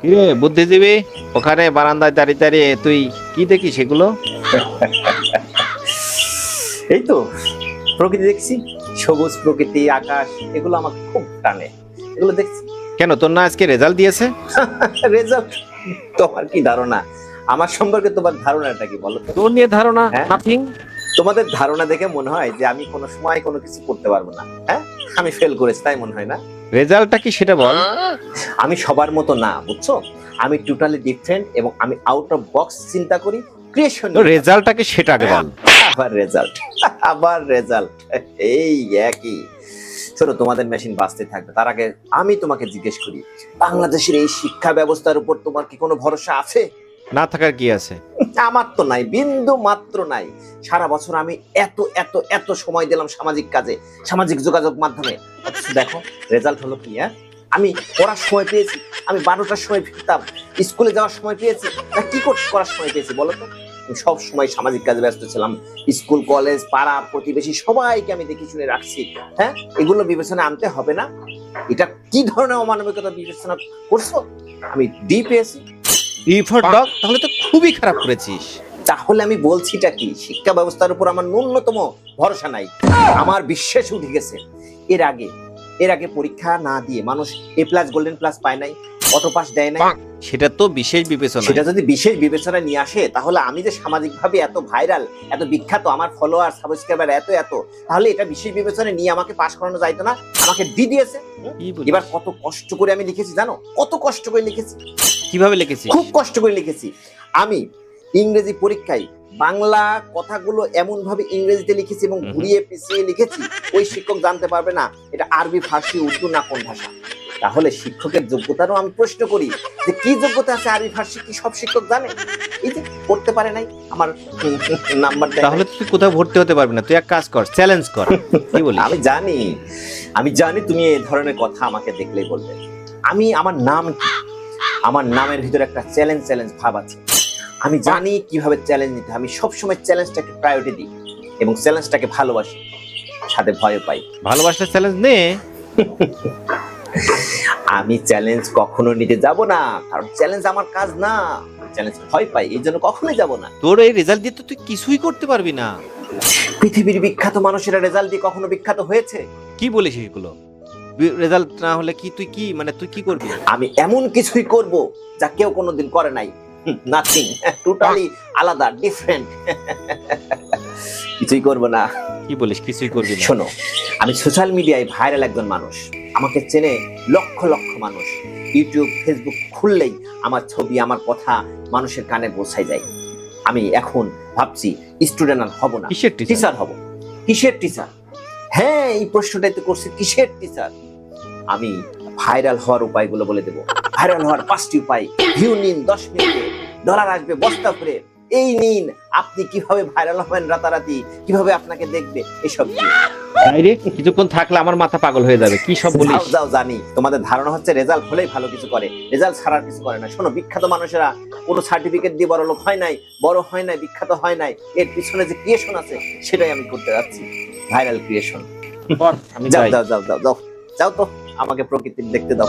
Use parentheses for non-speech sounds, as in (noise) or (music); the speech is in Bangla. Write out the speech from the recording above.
কিরে বুদ্ধিজীবী? ওখানে বারান্দায় দাঁড়িয়ে দাঁড়িয়ে তুই কি দেখিস সেগুলো (laughs) এই তো প্রকৃতি দেখছি। সবুজ প্রকৃতি আকাশ এগুলো আমার খুব টানে। এগুলো দেখছি। কেন তোর না আজকে রেজাল্ট দিয়েছে? (laughs) রেজাল্ট? তোমার কি ধারণা? আমার সম্পর্কে তোমার ধারণাটা কি বলো তোর নিয়ে ধারণা হ্যাঁ? নাথিং তোমাদের ধারণা দেখে মনে হয় যে আমি কোনো সময় কোনো কিছু করতে পারব না হ্যাঁ? আমি ফেল করেছি তাই মনে হয় না? রেজাল্টটা কি সেটা বল। আমি সবার মতো না বুঝছ? আমি টোটালি ডিফারেন্ট এবং আমি আউট অফ বক্স চিন্তা করি ক্রিয়েশন রেজাল্টটা কি সেটা আগে বল। আবার রেজাল্ট আবার রেজাল্ট এই একই। শোনো তোমাদের মেশিন বাঁচতে থাকবে। তার আগে আমি তোমাকে জিজ্ঞেস করি বাংলাদেশের এই শিক্ষা ব্যবস্থার উপর তোমার কি কোনো ভরসা আছে? না থাকার কি আছে? আমার তো নাই, বিন্দু মাত্র নাই। সারা বছর আমি এত এত এত সময় দিলাম সামাজিক কাজে, সামাজিক যোগাযোগ মাধ্যমে। দেখো রেজাল্ট হলো কি হ্যাঁ? আমি পড়ার সময় পেয়েছি, আমি বারোটার সময় ফিরতাম, স্কুলে যাওয়ার সময় পেয়েছি, না কি কর- করার সময় পেয়েছি বলো তো? সব সময় সামাজিক কাজে ব্যস্ত ছিলাম, স্কুল, কলেজ, পাড়া, প্রতিবেশী সবাইকে আমি দেখে শুনে রাখছি হ্যাঁ? এগুলো বিবেচনা আনতে হবে না। এটা কি ধরনের অমানবিকতা বিবেচনা করছ? আমি ডি পেয়েছি ই ফর ডগ তাহলে তো খুবই খারাপ করেছিস। তাহলে আমি বলছিটা কি? শিক্ষা ব্যবস্থার উপর আমার ন্যূনতম ভরসা নাই। আমার বিশ্বাস উঠে গেছে। এর আগে এর আগে পরীক্ষা না দিয়ে মানুষ এ প্লাস গোল্ডেন প্লাস পায় নাই অটো পাস দেয় নাই। সেটা তো বিশেষ বিবেচনা সেটা যদি বিশেষ বিবেচনা নিয়ে আসে তাহলে আমি যে সামাজিক ভাবে এত ভাইরাল এত বিখ্যাত আমার ফলোয়ার সাবস্ক্রাইবার এত এত তাহলে এটা বিশেষ বিবেচনা নিয়ে আমাকে পাস করানো যাইতো না আমাকে দি দিয়েছে? এবার কত কষ্ট করে আমি লিখেছি জানো? কত কষ্ট করে লিখেছি। কীভাবে লিখেছিস খুব কষ্ট করে লিখেছি। আমি ইংরেজি পরীক্ষায় বাংলা কথাগুলো এমন ভাবে ইংরেজিতে লিখেছি এবং ঘুরিয়ে পিছিয়ে লিখেছি ওই শিক্ষক জানতে পারবে না এটা আরবি ফার্সি উর্দু না কোন ভাষা। তাহলে শিক্ষকের যোগ্যতারও আমি প্রশ্ন করি যে কি যোগ্যতা আছে আরবি ফার্সি কি সব শিক্ষক জানে? এই যে পড়তে পারে নাই আমার নাম্বার তাহলে তুই কোথাও ভর্তি হতে পারবি না তুই এক কাজ কর চ্যালেঞ্জ কর কি বলিস? আমি জানি আমি জানি তুমি এই ধরনের কথা আমাকে দেখলেই বলবে। আমি আমার নাম কি? আমার নামের ভিতরে একটা চ্যালেঞ্জ চ্যালেঞ্জ ভাব আছে। আমি জানি কীভাবে চ্যালেঞ্জ নিতে। আমি সবসময় চ্যালেঞ্জটাকে প্রায়োরিটি দিই এবং চ্যালেঞ্জটাকে ভালোবাসি সাথে ভয় পাই। ভালোবাসলে চ্যালেঞ্জ নে? (laughs) আমি চ্যালেঞ্জ কখনো নিতে যাব না কারণ চ্যালেঞ্জ আমার কাজ না। চ্যালেঞ্জ ভয় পাই এই জন্য কখনোই যাব না। তোর এই রেজাল্ট দিয়ে তো তুই কিছুই করতে পারবি না। পৃথিবীর বিখ্যাত মানুষেরা রেজাল্ট দিয়ে কখনো বিখ্যাত হয়েছে? কি বলিস এগুলো? রেজাল্ট না হলে কি তুই কি মানে তুই কি করবি? আমি এমন কিছুই করব যা কেউ কোনোদিন করে নাই। নাথিং টোটালি (laughs) আলাদা ডিফারেন্ট কিছুই করব না। কি বলিস কিছুই করবি শোনো আমি সোশ্যাল মিডিয়ায় ভাইরাল একজন মানুষ। আমাকে চেনে লক্ষ লক্ষ মানুষ। ইউটিউব ফেসবুক খুললেই আমার ছবি আমার কথা মানুষের কানে পৌঁছায় যায়। আমি এখন ভাবছি স্টুডেন্ট আর হব না। কিসের টিচার টিচার হব। কিসের টিচার হ্যাঁ এই প্রশ্নটাই তো করছি কিসের টিচার আমি ভাইরাল হওয়ার উপায়গুলো বলে দেবো। ভাইরাল হওয়ার পাঁচটি উপায়। ভিউ নিন দশ মিনিটে। ডলার আসবে বস্তা করে এই নিন আপনি কীভাবে ভাইরাল হবেন রাতারাতি? কীভাবে আপনাকে দেখবে? এসব। কিছুক্ষণ থাকলে আমার মাথা পাগল হয়ে যাবে। কি সব বলিস? যাও জানি। তোমাদের ধারণা হচ্ছে রেজাল্ট হলেই ভালো কিছু করে। রেজাল্ট ছাড়ার কিছু করে না। শোনো বিখ্যাত মানুষেরা কোনো সার্টিফিকেট দিয়ে বড় লোক হয় নাই বড় হয় নাই বিখ্যাত হয় নাই। এর পিছনে যে ক্রিয়েশন আছে সেটাই আমি করতে যাচ্ছি। ভাইরাল ক্রিয়েশন যাও যাও যাও যাও যাও। যাও তো আমাকে প্রকৃতি দেখতে দাও।